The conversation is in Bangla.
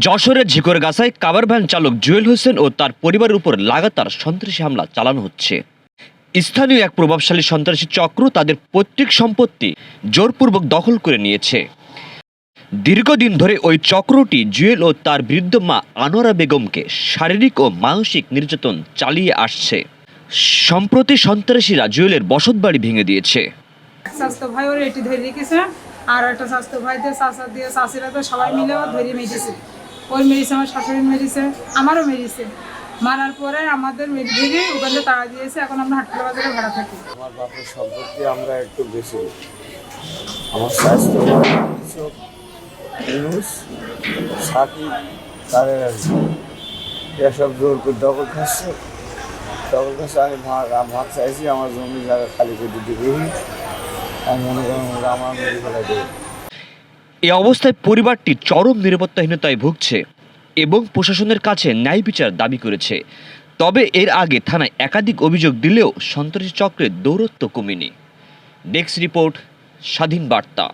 যশোরের ঝিকরগাছায় কাবার ভ্যান চালক জুয়েল হোসেন ও তার পরিবারের উপর লাগাতার সন্ত্রাসী হামলা চালানো হচ্ছে। স্থানীয় এক প্রভাবশালী সন্ত্রাসী চক্র তাদের পৈতৃক সম্পত্তি জোরপূর্বক দখল করে নিয়েছে। দীর্ঘদিন ধরে ওই চক্রটি জুয়েল ও তার বৃদ্ধ মা আনোয়ারা বেগমকে শারীরিক ও মানসিক নির্যাতন চালিয়ে আসছে। সম্প্রতি সন্ত্রাসীরা জুয়েলের বসতবাড়ি ভেঙে দিয়েছে। আর একটা স্বাস্থ্য দিয়ে তো সবাই মিলে ধরে মেরেছে ওই মেরেছে আমার শাশুড়ি মেরেছে আমারও মেরেছে মারার পরে আমাদের মেরে ওখানে তাড়া দিয়েছে, এখন আমরা হাটপাড়া বাজারে ভাড়া থাকি। আমার বাপের সম্পত্তি আমরা একটু বেশি আমার স্বাস্থ্য ইউনুস সাকিব তাদের এসব জোর করে দখল খাচ্ছে। দখল খাচ্ছে, আমি ভাগ চাইছি, আমার জমি জায়গা খালি করে দিতে আমি মনে ওরা আমার মেরে ফেলাই দেবে এ অবস্থায় পরিবারটি চরম নিরাপত্তাহীনতায় ভুগছে এবং প্রশাসনের কাছে ন্যায় বিচার দাবি করেছে। তবে এর আগে থানায় একাধিক অভিযোগ দিলেও সন্ত্রাসী চক্রের দৌরত্ব কমেনি। ডেস্ক রিপোর্ট, স্বাধীন বার্তা।